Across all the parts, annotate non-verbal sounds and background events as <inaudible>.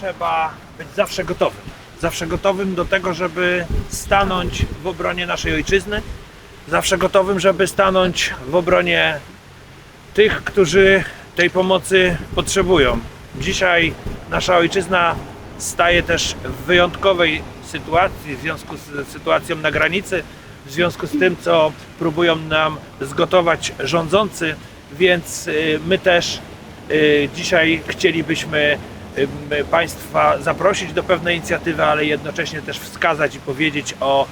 trzeba być zawsze gotowym. Zawsze gotowym do tego, żeby stanąć w obronie naszej ojczyzny. Zawsze gotowym, żeby stanąć w obronie tych, którzy tej pomocy potrzebują. Dzisiaj nasza ojczyzna staje też w wyjątkowej sytuacji w związku z sytuacją na granicy, w związku z tym, co próbują nam zgotować rządzący, więc y, my też y, dzisiaj chcielibyśmy Państwa zaprosić do pewnej inicjatywy, ale jednocześnie też wskazać i powiedzieć o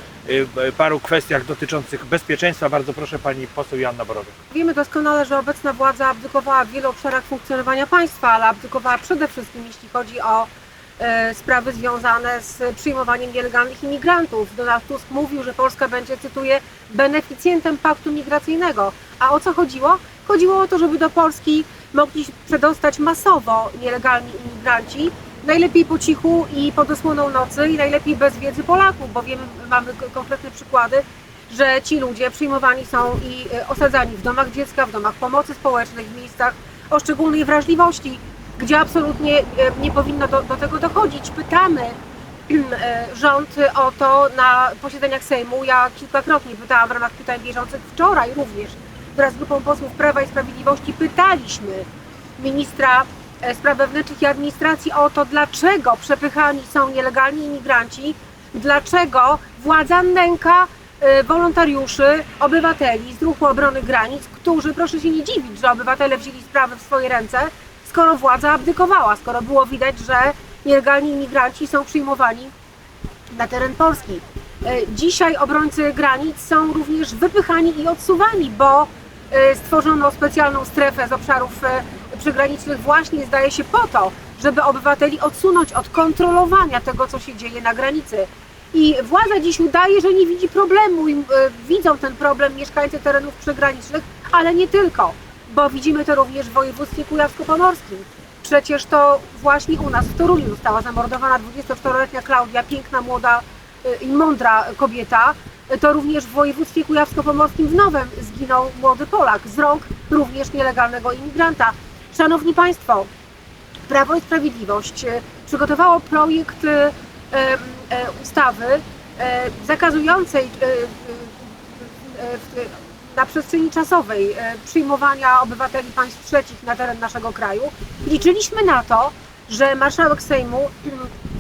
paru kwestiach dotyczących bezpieczeństwa. Bardzo proszę Pani poseł Joanna Borowiak. Wiemy doskonale, że obecna władza abdykowała w wielu obszarach funkcjonowania państwa, ale abdykowała przede wszystkim, jeśli chodzi o e, sprawy związane z przyjmowaniem nielegalnych imigrantów. Donald Tusk mówił, że Polska będzie, cytuję, beneficjentem paktu migracyjnego. A o co chodziło? Chodziło o to, żeby do Polski mogli przedostać masowo nielegalni imigranci, najlepiej po cichu i pod osłoną nocy i najlepiej bez wiedzy Polaków, bo wiemy, mamy konkretne przykłady, że ci ludzie przyjmowani są i e, osadzani w domach dziecka, w domach pomocy społecznej, w miejscach o szczególnej wrażliwości, gdzie absolutnie e, nie powinno do, do tego dochodzić. Pytamy e, <clears throat> rząd o to na posiedzeniach Sejmu. Ja kilkakrotnie pytałam w ramach pytań bieżących, wczoraj również wraz z grupą posłów Prawa i Sprawiedliwości pytaliśmy ministra e, spraw wewnętrznych i administracji o to, dlaczego przepychani są nielegalni imigranci, dlaczego władza nęka e, wolontariuszy, obywateli z ruchu obrony granic, którzy, proszę się nie dziwić, że obywatele wzięli sprawy w swoje ręce, skoro władza abdykowała, skoro było widać, że nielegalni imigranci są przyjmowani na teren Polski. E, Dzisiaj obrońcy granic są również wypychani i odsuwani, bo stworzono specjalną strefę z obszarów e, przygranicznych właśnie zdaje się po to, żeby obywateli odsunąć od kontrolowania tego, co się dzieje na granicy. I władza dziś udaje, że nie widzi problemu i e, widzą ten problem mieszkańcy terenów przygranicznych, ale nie tylko, bo widzimy to również w województwie kujawsko-pomorskim. Przecież to właśnie u nas w Toruniu została zamordowana 24-letnia Klaudia, piękna, młoda i mądra kobieta. To również w województwie kujawsko-pomorskim w Nowem zginął młody Polak z rąk również nielegalnego imigranta. Szanowni Państwo, Prawo i Sprawiedliwość y, przygotowało projekt y, e, ustawy e, zakazującej na przestrzeni czasowej e, przyjmowania obywateli państw trzecich na teren naszego kraju. Liczyliśmy na to, że marszałek Sejmu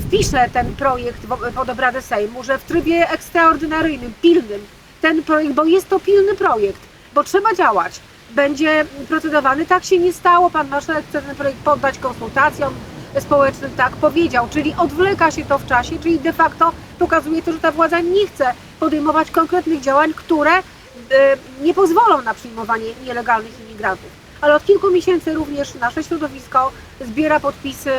wpisze ten projekt pod obrady Sejmu, że w trybie ekstraordynaryjnym, pilnym ten projekt, bo jest to pilny projekt, bo trzeba działać, będzie procedowany. Tak się nie stało. Pan marszałek chce ten projekt poddać konsultacjom społecznym, tak powiedział, czyli odwleka się to w czasie, czyli de facto pokazuje to, że ta władza nie chce podejmować konkretnych działań, które e, nie pozwolą na przyjmowanie nielegalnych imigrantów. Ale od kilku miesięcy również nasze środowisko zbiera podpisy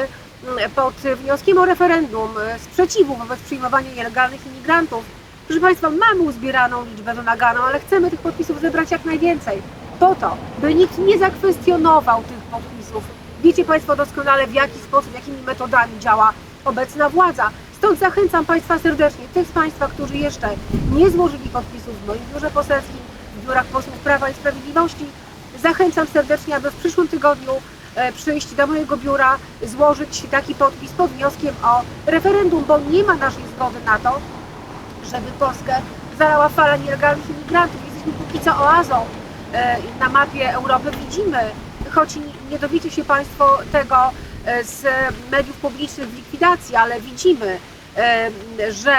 pod wnioskiem o referendum e, sprzeciwu wobec przyjmowania nielegalnych imigrantów. Proszę Państwa, mamy uzbieraną liczbę wymaganą, ale chcemy tych podpisów zebrać jak najwięcej. Po to, by nikt nie zakwestionował tych podpisów. Wiecie Państwo doskonale, w jaki sposób, jakimi metodami działa obecna władza. Stąd zachęcam Państwa serdecznie, tych z Państwa, którzy jeszcze nie złożyli podpisów w moim biurze poselskim, w biurach posłów Prawa i Sprawiedliwości, zachęcam serdecznie, aby w przyszłym tygodniu przyjść do mojego biura, złożyć taki podpis pod wnioskiem o referendum, bo nie ma naszej zgody na to, żeby Polskę zalała fala nielegalnych imigrantów. Jesteśmy póki co oazą e, na mapie Europy. Widzimy, choć nie- dowiecie się Państwo tego e, z mediów publicznych w likwidacji, ale widzimy, e, że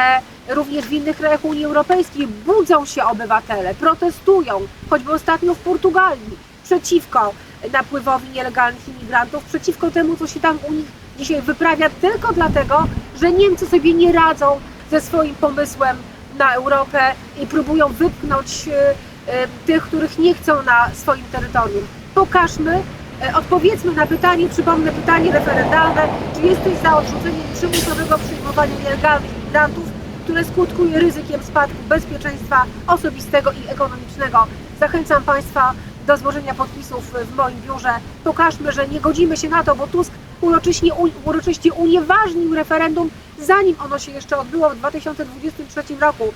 również w innych krajach Unii Europejskiej budzą się obywatele, protestują, choćby ostatnio w Portugalii, przeciwko napływowi nielegalnych imigrantów, przeciwko temu, co się tam u nich dzisiaj wyprawia, tylko dlatego, że Niemcy sobie nie radzą ze swoim pomysłem na Europę i próbują wypchnąć e, e, tych, których nie chcą na swoim terytorium. Pokażmy, e, odpowiedzmy na pytanie, przypomnę pytanie referendalne, czy jesteś za odrzuceniem przymusowego przyjmowania nielegalnych migrantów, które skutkuje ryzykiem spadku bezpieczeństwa osobistego i ekonomicznego. Zachęcam Państwa do złożenia podpisów w moim biurze. Pokażmy, że nie godzimy się na to, bo Tusk uroczyście, uroczyście unieważnił referendum, zanim ono się jeszcze odbyło w 2023 roku.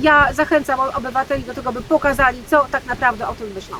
Ja zachęcam obywateli do tego, by pokazali, co tak naprawdę o tym myślą.